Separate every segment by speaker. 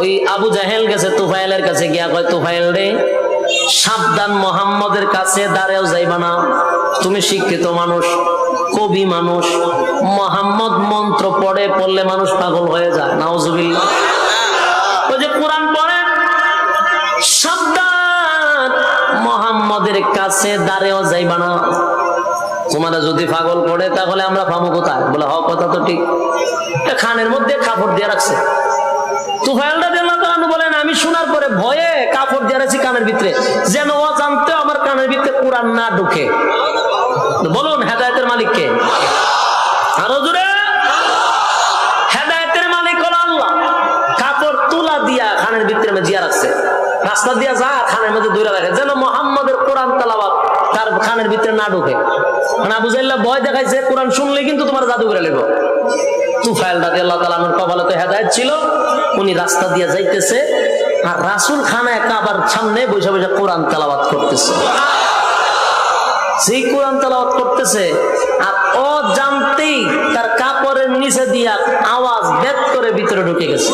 Speaker 1: ওই আবু জাহেল গেছে তুফাইলের কাছে গিয়া কয় তুফাইল রে, সাবধান মোহাম্মদের কাছে দাঁড়াও, যাইবা না। তুমি শিক্ষিত মানুষ, কবি মানুষ, মোহাম্মদ মন্ত্র পড়ে পড়লে মানুষ পাগল হয়ে যায়। নাউজুবিল্লাহ। ওই যে কোরআন পড়ে, সাবধান মোহাম্মদের কাছে দাঁড়াও, যাইবা না। তোমারা যদি পাগল পড়ে তাহলে আমরা পাবো কোথায়? বলে হ কথা তো ঠিক। খানের মধ্যে কাপড় দিয়ে রাখছে। তুফাইলটা দিল্লাহ তাআলা বলেন, আমি শোনার পরে ভয়ে কাপড় রাখছি কানের ভিতরে। যেন ও জানতে আমার কানের ভিতরে কোরআন না ঢুকে। বলুন, হেদায়তের মালিককে আরও জোরে। হেদায়তের মালিক হলো আল্লাহ। কাপড় তুলা দিয়া খানের ভিতরে জিয়া রাখছে রাস্তা দিয়া যা খানের মধ্যে দূরে রাখে। যেন মোহাম্মদের কোরআন তালাবাদ তার খানের ভিতরে না ঢুকে। মানে আবু ভয় দেখাইছে, কোরআন শুনলে কিন্তু তোমার জাদু করে লেগো তুফাইল রাজি আল্লাহ তালানোর কপালে তো হেদায়ত ছিল। উনি রাস্তা দিয়ে যাইতেছে আর রাসুল খানা একা আবার সামনে বসে বসে কোরআন তালাবাদ করতেছে। সেই কোরআন তালাবাদ করতেছে আর ও জানতেই তার কাপড়ের নিচে দিয়া আওয়াজ বেদ করে ভিতরে ঢুকে গেছে।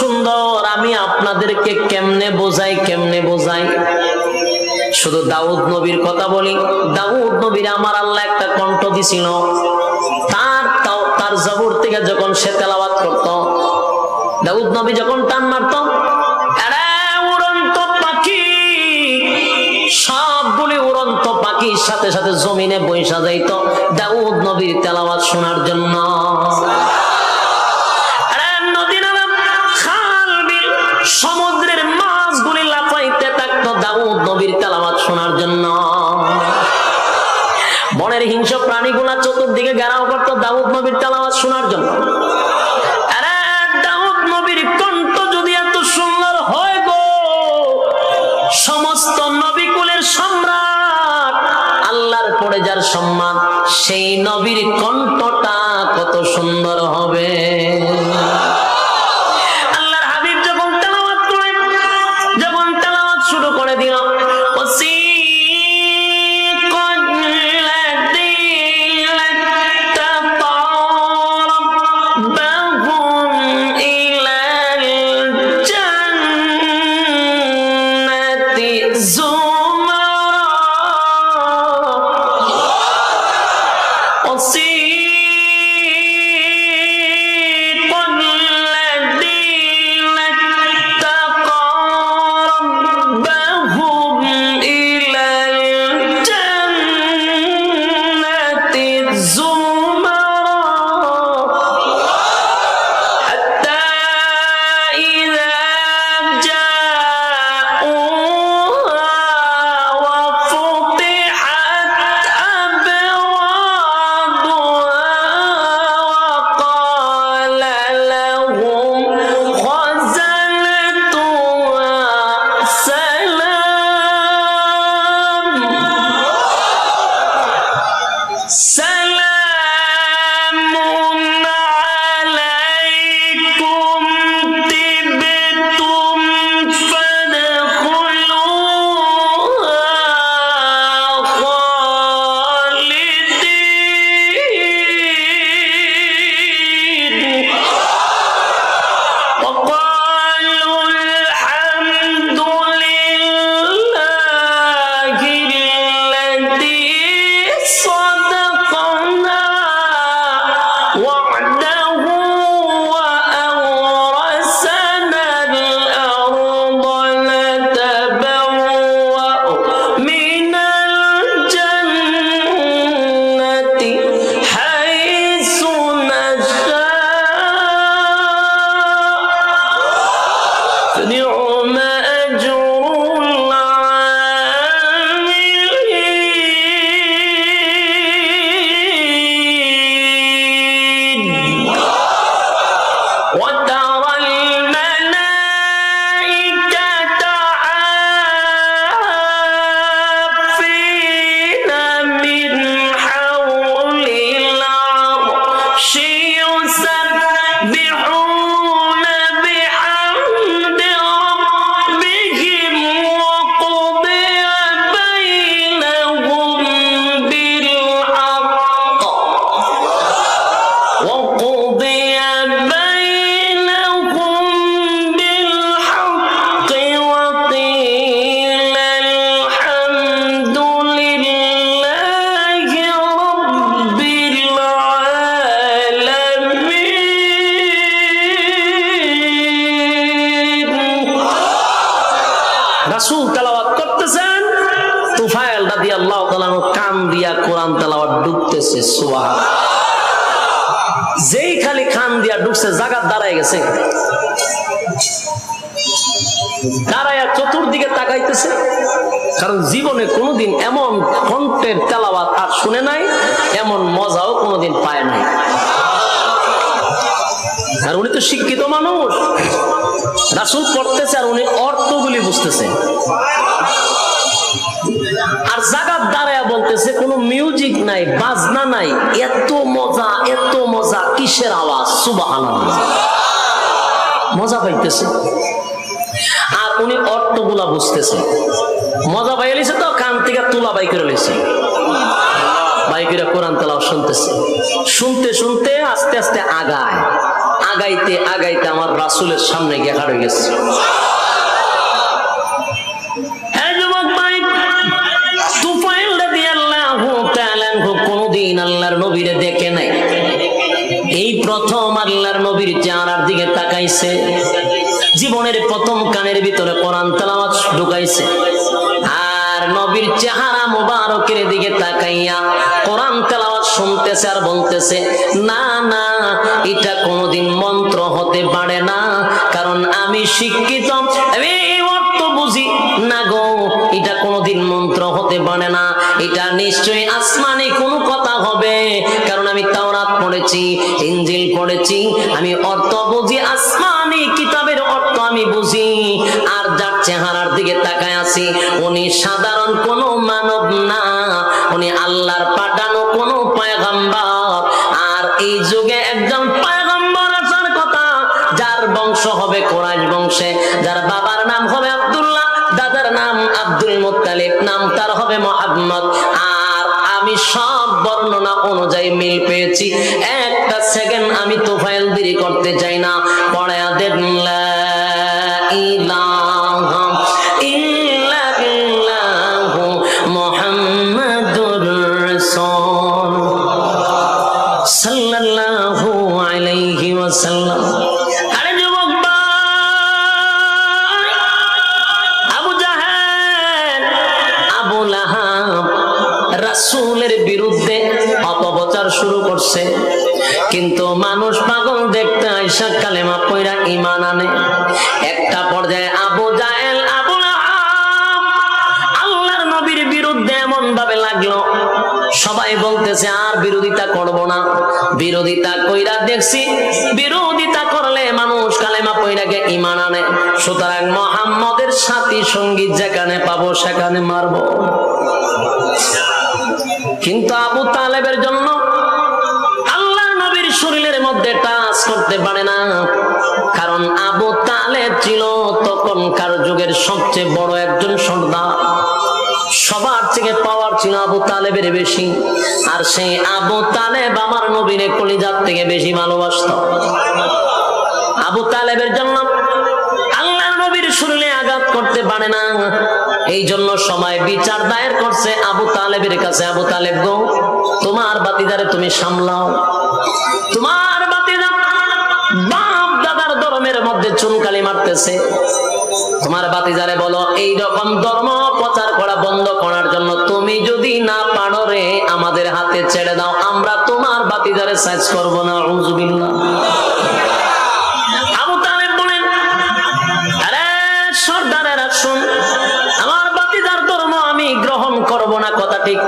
Speaker 1: সুন্দর, আমি আপনাদেরকে কেমনে বোঝাই কেমনে বোঝাই? শুধু দাউদ নবীর কথা বলি। দাউদ নবীর আমার আল্লাহ একটা কণ্ঠ দিছিল। তার তার জবর থেকে যখন সে তেলাওয়াত করত, দাউদ নবী যখন টান মারত সাথে সাথে জমিনে বৈশা যাইত। দাউদ নবীর তেলাওয়াত শোনার জন্য চতুর্দিকে গেরাও করতো দাউদ নবীর তেলাওয়াত শোনার জন্য। নবীর যদি এত সুন্দর হয় সমস্ত সম্রাট, আল্লাহর পরে যার সম্মান, সেই নবীর ডুবতেছে যেই খালি খান দিয়া ঢুকছে, জাগাত দাঁড়ায় গেছে। দাঁড়ায় চতুর্দিকে তাকাইতেছে। কারণ জীবনে কোনোদিন এমন কণ্ঠের তেলাওয়াত আর শুনে নাই, এমন মজাও কোনোদিন পায় নাই। আর উনি তো শিক্ষিত মানুষ। রাসুল পড়তেছে আর উনি অর্থগুলি বুঝতেছে। আর জাগাত দাঁড়ায় বলতেছে, কোনো মিউজিক নাই, বাজনা নাই, এত মজা এত মজা, কিসের আওয়াজ? সুবাহান মজা পাইতেছে। আর উনি অর্থগুলা বুঝতেছে। মজা পাই লিছে তো, কান থেকে তুলা বাই লিছে বাইকেরা কোরআন তেলাও শুনতেছে। শুনতে শুনতে আস্তে আস্তে আগায়। আগাইতে আগাইতে আমার রাসুলের সামনে গিয়ে হারিয়ে গেছে। কোনদিন আল্লাহর নবীরে দেখে নাই। এই প্রথম আল্লাহর নবীর চেহারার দিকে তাকাইছে। জীবনের প্রথম কানের ভিতরে কোরআন তেলাওয়াত ঢুকাইছে। আর নবীর চেহারা মোবারকের দিকে তাকাইয়া কোরআন তেলাওয়াত শুনতেছে আর বলতেছে, না না, এটা কোনোদিন মন্ত্র হতে পারে না, কারণ আমি শিক্ষিত, আমি কোনোদিন মন্ত্র হতে পারে না। এটা নিশ্চয়ই আসমানি কোনো কথা হবে। কারণ আমি তাওরাত পড়েছি ইঞ্জিল পড়েছি, আমি অর্থ বুঝি, আসমানি কিতাবের অর্থ আমি বুঝি। আর যার চেহারার দিকে তাকায় আছি, উনি সাধারণ কোনো মানব না। উনি আল্লাহর পাঠানো কোনো পয়গাম্বর। আর এই যুগে একজন পয়গাম্বর কথা যার বংশ হবে কোরআশ বংশে, যার বাবার নাম হবে আব্দুল্লাহ, দাদার নাম আব্দুল মুত্তালিব, নাম তার হবে মোহাম্মদ। আর আমি সব বর্ণনা অনুযায়ী মিল পেয়েছি। একটা সেকেন্ড আমি তোফাইল দেরি করতে চাই না। পড়ে দেন ইলাহা ইল্লাল্লাহু। করছে কিন্তু মানুষ পাগল দেখতে আইসা কালেমা কইরা ইমান আনে। একটা পর্যায়ে আবু জাহেল, আবু আল্লাহর নবীর বিরুদ্ধে এমন ভাবে লাগল। সবাই বলতেছে, আর বিরোধিতা করব না। বিরোধিতা কইরা দেখছি, বিরোধিতা করলে মানুষ কালেমা পইরাকে ইমান আনে। সুতরাং মোহাম্মদের সাথী সংগীত যেখানে পাবো, সেখানে মারবো। কিন্তু আবু তালেবের জন্য মধ্যে টাচ করতে পারে না। কারণ আবু তালেব ছিল তখনকার যুগের সবচেয়ে বড় একজন সর্দার। সবার থেকে পাওয়ার ছিল আবু তালেবের বেশি। আর সেই আবু তালেব আমার নবীরে কলিজার থেকে বেশি ভালোবাসত। আবু তালেবের জন্য নবীর শরীরে আঘাত করতে পারে না। এই জন্য সময় বিচার দায়ের করছে আবু তালেবের কাছে। আবু তালেব গো, তোমার বাতিদারে তুমি সামলাও। তোমার বাতিদা বাপ দাদার ধর্মের মধ্যে চুনকালি মারতেছে। তোমার বাতিজারে বলো এই রকম ধর্ম প্রচার করা বন্ধ করার জন্য তুমি যদি না পারো রে, আমাদের হাতে ছেড়ে দাও। আমরা তোমার বাতিজারে সাইজ করব না উজুবিল্লাহ না কথা ঠিক,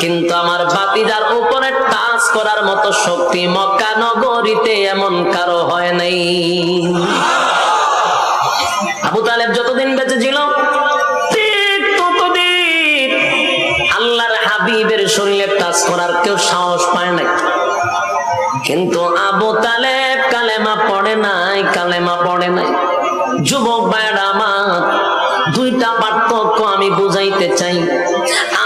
Speaker 1: কিন্তু আমার বাতিদার উপরে টাচ করার মতো শক্তি মক্কা নগরীতে এমন কারও হয় নাই। আবু তালেব যতদিন বেঁচে ছিল যুবক দুইটা পার্থক্য আমি বুঝাইতে চাই।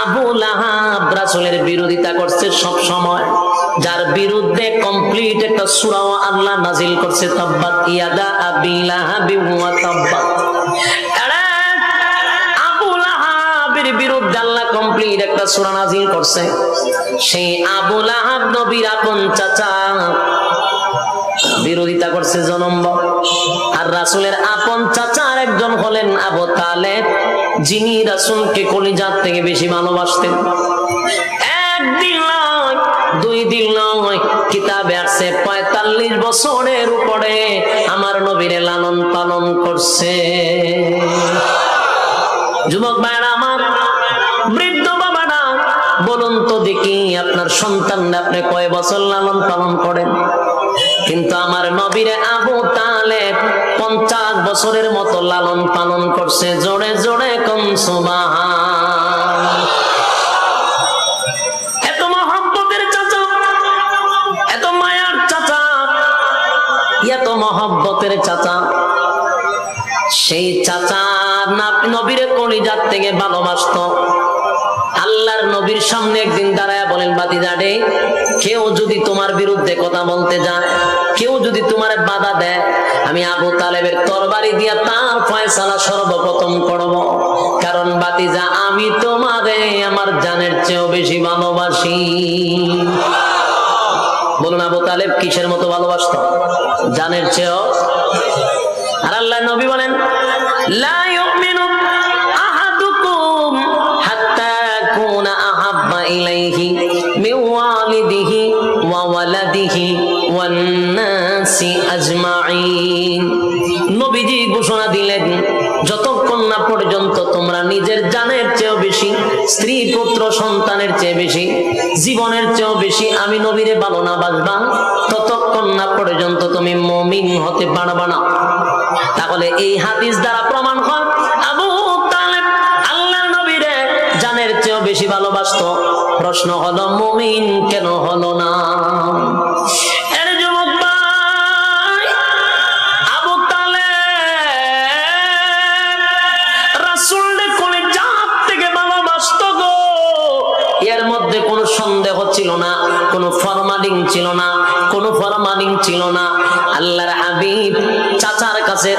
Speaker 1: আবু লাহাব রাসূলের বিরোধিতা করছে সব সময়। যার বিরুদ্ধে কমপ্লিট একটা সূরা আল্লাহ নাজিল করছে, তাব্বাত, ইয়াদা আবি লাহাবি ওয়া তাব্বাত। বিরুদ্ধে আল্লাহ কমপ্লিট একটা সূরা নাজিল করছে। সেই আবু লাহাব নবীর আপন চাচা বিরোধিতা করছে জনম্ব। আর রাসূলের আপন চাচার একজন হলেন আবু তালেব, যিনি রাসূলকে কলিজাত থেকে বেশি ভালোবাসতেন। একদিন দুই দিন নয়, কিতাবে পঁয়তাল্লিশ বছরের উপরে আমার নবীরে লালন পালন করছে। যুবক ভাইরা আমার, বৃদ্ধ বাবারা, বলুন তো দেখি আপনার সন্তানরা আপনি কয় বছর লালন পালন করেন? কিন্তু আমার নবীরে আবু তালে পঞ্চাশ বছরের মতো লালন পালন করছে। জোরে জোরে কম চাচা থেকে ভালোবাসত। আল্লাহর নবীর সামনে একদিন দাঁড়ায় বলেন বাতিজাডে কেউ যদি তোমার বিরুদ্ধে কথা বলতে যায় কেউ যদি তোমার বাধা দেয়, আমি আবু তালেবের তরবারি দিয়া তার ফয়সালা সর্বপ্রথম করব। কারণ বাতিজা, আমি তোমারে আমার জানের চেয়েও বেশি ভালোবাসি। বলুন, আবু তালেব কিসের মতো ভালোবাসত? জানের চেয়েও? আর আল্লাহ নবী বলেন ওয়ালিদিহি ওয়া নবীজি ঘোষণা দিলেন, যতক্ষণ না পর্যন্ত তোমরা নিজের জানের চেয়েও বেশি, স্ত্রী, পুত্র, সন্তানের চেয়ে বেশি, জীবনের চেয়েও বেশি আমি নবীরে ভালো না বাসবা, ততক্ষণ না পর্যন্ত তুমি মমিন হতে পারবা না। তাহলে এই হাদিস দ্বারা প্রমাণ হয়, আবু আল্লাহ নবীরে জানের চেয়েও বেশি ভালোবাসতো। প্রশ্ন হলো, মমিন কেন হলো না? ছিল না, কোনো ফরমালিং ছিল না। আল্লাহর হাবিব চাচার কাছে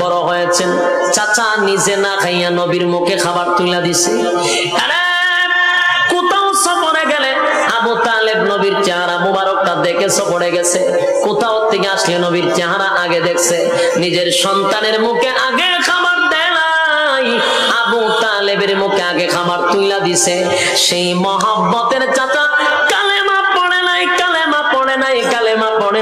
Speaker 1: বড় হয়েছেন। চাচা নিজে না খাইয়া নবীর মুখে খাবার তুলে দিছে। কোথাও থেকে নবীর চেহারা আগে দেখছে। নিজের সন্তানের মুখে আগে খাবার দেয় আবু তালেবের মুখে আগে খাবার তুইলা দিছে। সেই মহাব্বতের চাচা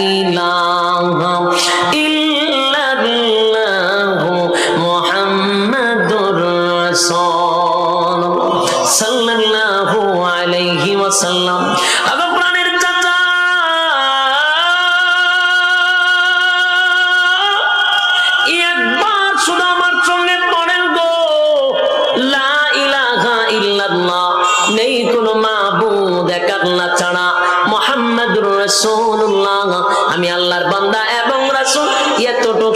Speaker 1: ইলাহা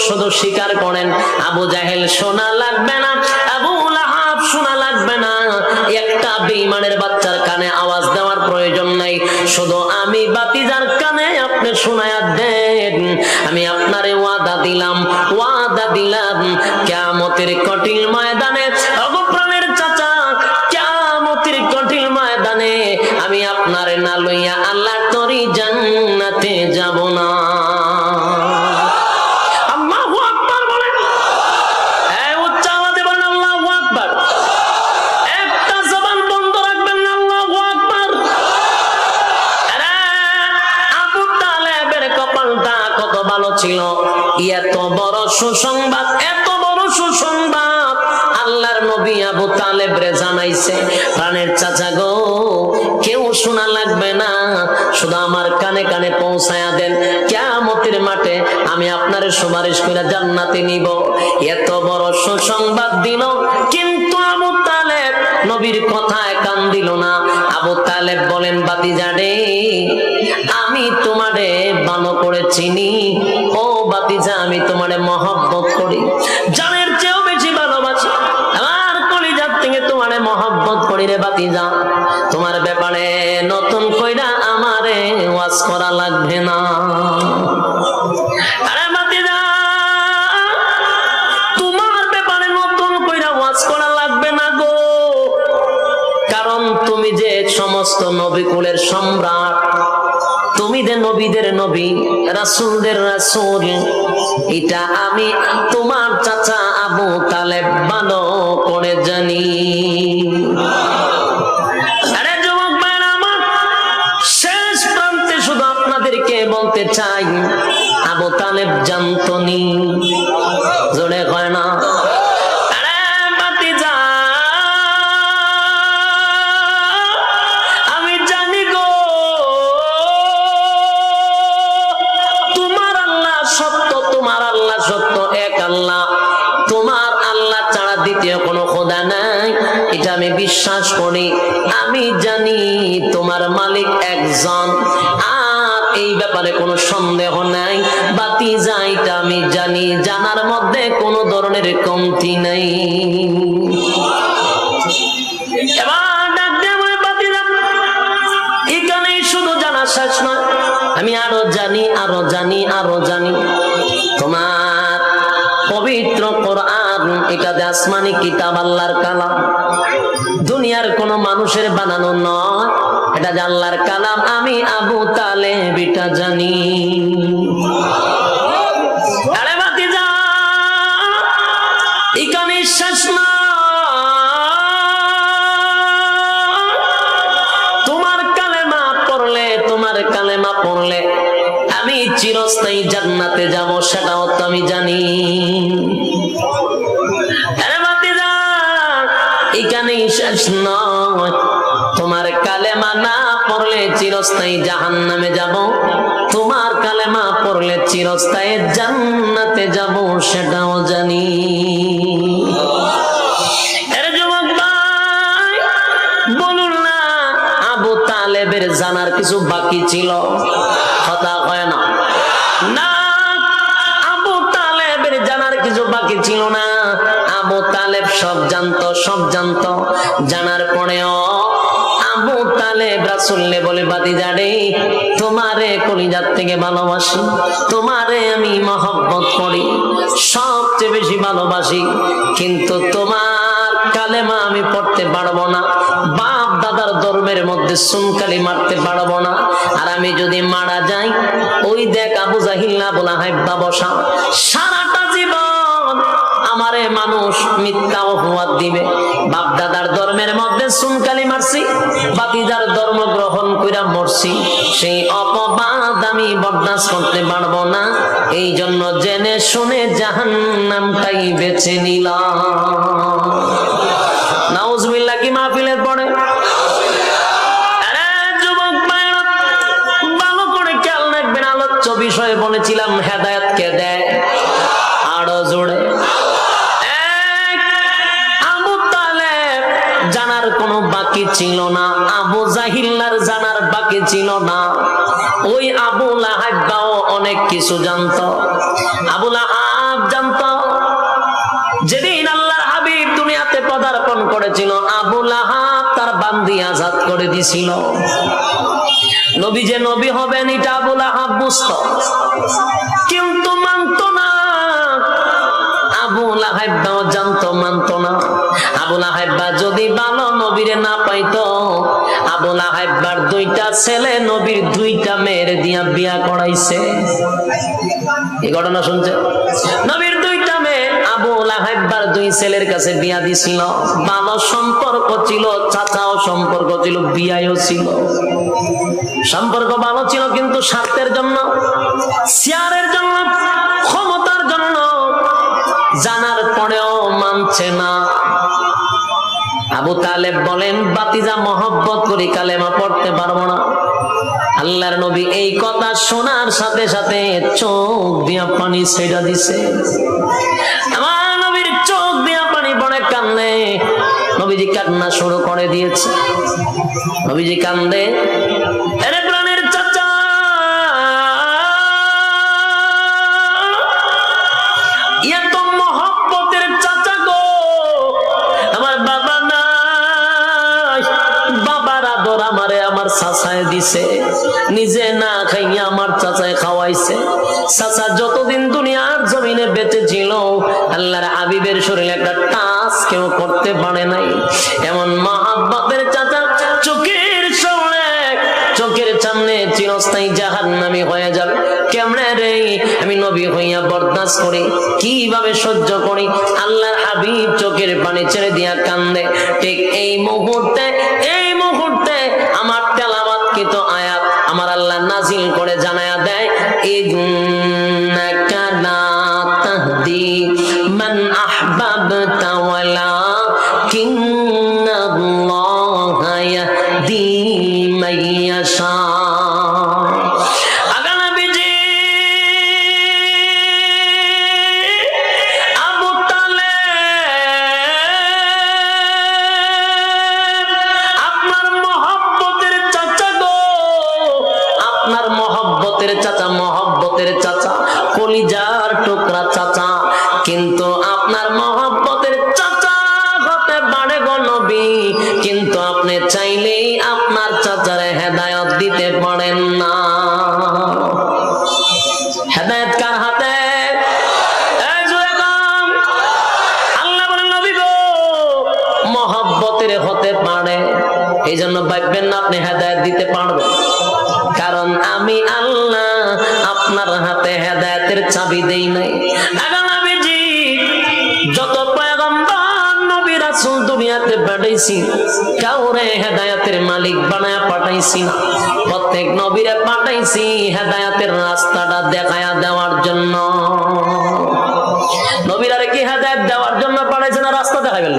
Speaker 1: শুধু স্বীকার করেন। আবু জাহেল সোনা লাগবে না। সুসংবাদ, এত বড় সুসংবাদ। আল্লাহর নবী আবু তালেব রে জানাইছে, প্রাণের চাচা গো, কেউ শোনা লাগবে না। শুধু আমার কানে কানে পৌঁছায়া দেন কেমতের মাঠে আমি আপনার সুপারিশ করে জান্নাতে নিব। এত বড় সুসংবাদ দিল, কিন্তু আবু নবীর কথায় কান দিল না। আবু তালেব বলেন বাতিজারে আমি তোমারে ভালো করে চিনি। ও বাতিজা, আমি তোমারে মহব্বত করি। জানের চেয়েও বেশি ভালোবাসি। আমার কলিজার থেকে তোমারে মহব্বত করি রে বাতি যা তোমার ব্যাপারে নতুন কইরা আমারে ওয়াজ করা লাগবে না। সমস্ত নবী কুলের সম্রাট। তুমি যে নবীদের নবী, রাসূলদের রাসূল, এটা আমি তোমার চাচা আবু তালেব ভালো করে জানি। শেষ প্রান্তে শুধু আপনাদেরকে বলতে চাই, আবু তালেব জানতনি। এটা আমি বিশ্বাস করি। আমি জানি তোমার মালিক একজন। আর এই ব্যাপারে কোনো সন্দেহ নাই। বাতি যাইটা আমি জানি জানার মধ্যে কোনো ধরনের কমতি নাই। এবার ডাক দিয়ে বলে, "বাতিজা, এখানেই শুধু জানা শেষ নয়। আমি আরও জানি আরও জানি আরও জানি। তোমার পবিত্র কোরআন এটা যে আসমানি কিতাব আল্লাহর কালাম। দুনিয়ার কোন মানুষের বানানো নয়। এটা জানলার কালাম, আমি আবু তালে বিটা জানি এখানে তোমার কালেমা পড়লে, তোমার কালেমা পড়লে আমি চিরস্থায়ী জান্নাতে যাব, সেটাও তো আমি জানি। শেষ নয়। তোমার কালেমা না পড়লে চিরস্থায়ী জাহান নামে যাব। তোমার কালেমা পড়লে চিরস্থায়ী জান্নাতে যাব, সেটাও জানি। জানার কিছু বাকি ছিল? সব জানতো সব জানতো। জানার পরেও আবু তালেব রাসুল্লে বলে বাদি জানে তোমারে কলিজার থেকে ভালোবাসি, তোমারে আমি মহব্বত করি, সবচেয়ে বেশি ভালোবাসি। কিন্তু তোমার কালেমা আমি পড়তে পারব না, বাপ দাদার ধর্মের মধ্যে সুনকালি মারতে পারব না। আর আমি যদি মারা যাই, ওই দেখ আবু জাহিল্লা বলা হাইব্বা বসা জীবন আমারে মানুষ মিথ্যা অপবাদ দিবে। বাপ দাদার ধর্মের মধ্যে সুনকালি মারছি, বাতিদার ধর্ম গ্রহণ কইরা মরছি। সেই অপবাদ আমি বরদাস্ত করতে পারব না। এই জন্য জেনে শুনে জাহান নামটাই বেছে নিলাম। কি মাহফিলের পরে? করে বিষয়ে বলেছিলাম, হেদায়ত বাকি ছিল না। আবু জাহিল্লার জানার বাকি ছিল না। ওই আবু লাহাব্বাও অনেক কিছু জানতো। আবু লাহাব জানতো। যেদিন আল্লাহর হাবিব দুনিয়াতে পদার্পণ করেছিল, আবু লাহাব তার বান্দি আজাদ করে দিছিল। নবী যে নবী হবেন, এটা আবু লাহাব বুঝত। কিন্তু মানত না। আবু জানতো না। যদি ভালো নবীরে না দুইটা ছেলে নবীর দুইটা মেয়ের দিয়া বিয়া করাইছে। এই ঘটনা শুনছে? নবীর দুইটা দুই ছেলের কাছে বিয়া দিছিল। ভালো সম্পর্ক ছিল, চাচাও সম্পর্ক ছিল বিয়াও ছিল। সম্পর্ক ভালো ছিল কিন্তু স্বার্থের জন্য শেয়ারের জন্য মানছে না। আবু তালেব বলেন, বাতিজা মহব্বত করি, কালেমা পড়তে পারব না। আল্লাহর নবী এই কথা শোনার সাথে সাথে চোখ দিয়া পানি ছেড়া দিছে। আমার নবীর চোখ দিয়া পানি পড়ে কান্দে। নবীজি কান্না শুরু করে দিয়েছে। নবীজি কান্দে চাচায় দিছে, নিজে না খাইয়া আমার চাচায় খাওয়াইছে। চাচা যতদিন দুনিয়ার জমিনে বেঁচে ছিল, আল্লাহর হাবিবের শরীরে একটা টাচ কেউ করতে পারে নাই। এমন মহাব্বতের চাচা চোখের সামনে চোখের সামনে চিরস্থায়ী জাহান নামি হয়ে যাবে। কেমনে রে? আমি নবী হইয়া বরদাস্ত করি, কীভাবে সহ্য করি? আল্লাহর হাবিব চোখের পানি ছেড়ে দিয়া কান্দে। ঠিক এই মুহূর্তে এই আমার আল্লাহ নাজিল করে জানায়া দেয় ইন্নাকা লা তাহদি মান আহবাবতা ওয়ালাকিন্নাল্লাহা হাতে হেদায়তের চাবি দেই নাই। নবীজি, যত পয়গম্বর, নবী রাসূল দুনিয়াতে পাঠাইছি কাউরে হেদায়েতের মালিক বানায়া পাঠাইছি না। প্রত্যেক নবীরে পাঠাইছি হেদায়েতের রাস্তাটা দেখায়া দেওয়ার জন্য। নবীরারে কি হেদায়েত দেওয়ার জন্য পাঠাইছে না, রাস্তা দেখানোর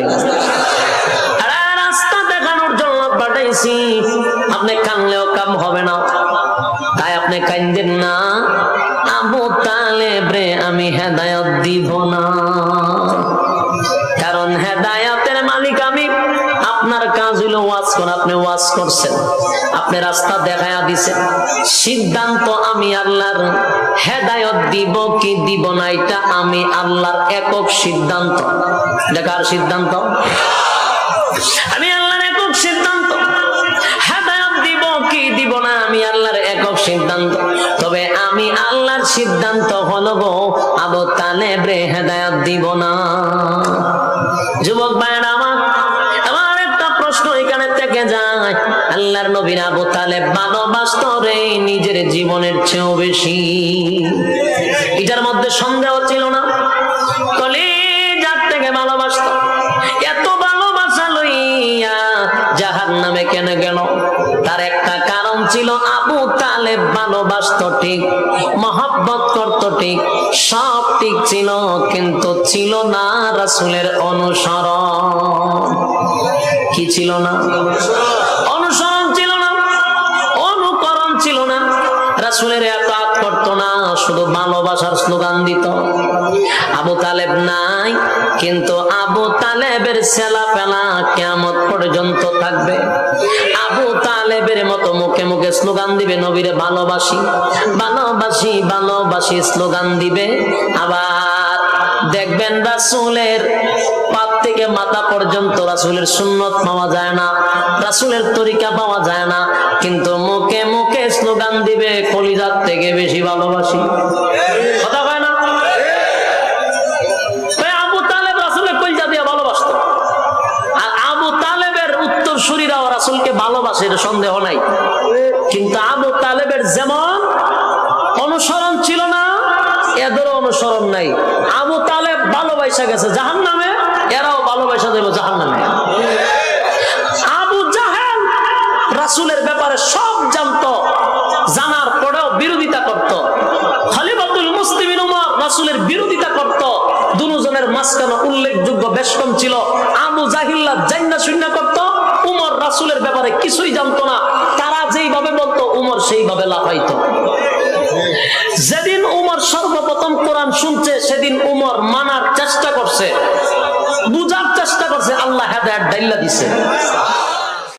Speaker 1: পাঠাইছি আপনি কানলেও কাম হবে না। তাই আপনি কান্দেন না। আবু তালেব রে আমি হেদায়ত দিব না। কারণ হেদায়াতের মালিক আমি। আপনার কাজ হলো ওয়াজ করা, আপনি ওয়াজ করছেন। আপনি রাস্তা দেখায়া দিছেন। সিদ্ধান্ত আমি আল্লাহর হেদায়ত দিব কি দিব না, এটা আমি আল্লাহর একক সিদ্ধান্ত। দেখার সিদ্ধান্ত? আমি আল্লাহর একক সিদ্ধান্ত আমি আল্লাহর একক সিদ্ধান্ত। তবে আমি আল্লাহর সিদ্ধান্ত হলো গো আবু তালেব রে হেদায়ত দিব না। যুবক ভাইরা আমার আমার একটা প্রশ্ন এখানে থেকে যায়। আল্লাহর নবীর আবু তালেব ভালোবাসত রে নিজের জীবনের চেয়েও বেশি। এটার মধ্যে সন্দেহ ছিল না? ছিল আবু তালেব ভালোবাসত ঠিক, মহাব্বত করত ঠিক, সব ঠিক ছিল, কিন্তু ছিল না রাসুলের অনুসরণ। কি ছিল না? অনুসরণ ছিল না, অনুকরণ ছিল না। রাসুলের একাত করতো না, শুধু ভালোবাসার স্লোগান দিত। আবু তালেব নাই, কিন্তু আবু তালেবের সেলা পেলা কেমন পর্যন্ত থাকবে? আবু তালেবের মতো মুখে মুখে স্লোগান দিবে নবীরে ভালোবাসি। ভালোবাসি ভালোবাসি স্লোগান দিবে। আবার দেখবেন রাসুলের পাত থেকে মাথা পর্যন্ত রাসুলের সুন্নত পাওয়া যায় না, রাসুলের তরিকা পাওয়া যায় না, কিন্তু মুখে মুখে স্লোগান দিবে, কলিজার থেকে বেশি ভালোবাসি। উত্তর সুরীরাও রাসুলকে ভালোবাসে, এটা সন্দেহ নাই। কিন্তু আবু তালেবের যেমন অনুসরণ ছিল না, এদেরও অনুসরণ নাই। আবু তালেব ভালোবাসা গেছে জাহান নামে এরাও ভালোবাসা দেব জাহান নামে আবু জাহেল রাসুলের ব্যাপারে সব জানতো, জানার পরেও বিরোধিতা করত। খলিফাতুল মুসলিমিন উমর রাসুলের বিরোধিতা করত। দুজনের মাঝখানে উল্লেখযোগ্য বেশ কম ছিল। আবু জাহিল্লা জান্না শূন্য করত রাসুলের ব্যাপারে কিছুই জানতো না। তারা যেইভাবে বলতো, উমর সেইভাবে লাফাইতো। যেদিন উমর সর্বপ্রথম কোরআন শুনছে, সেদিন উমর মানার চেষ্টা করছে, বুঝার চেষ্টা করছে, আল্লাহ হেদায়াত ডাইল্লা দিছে।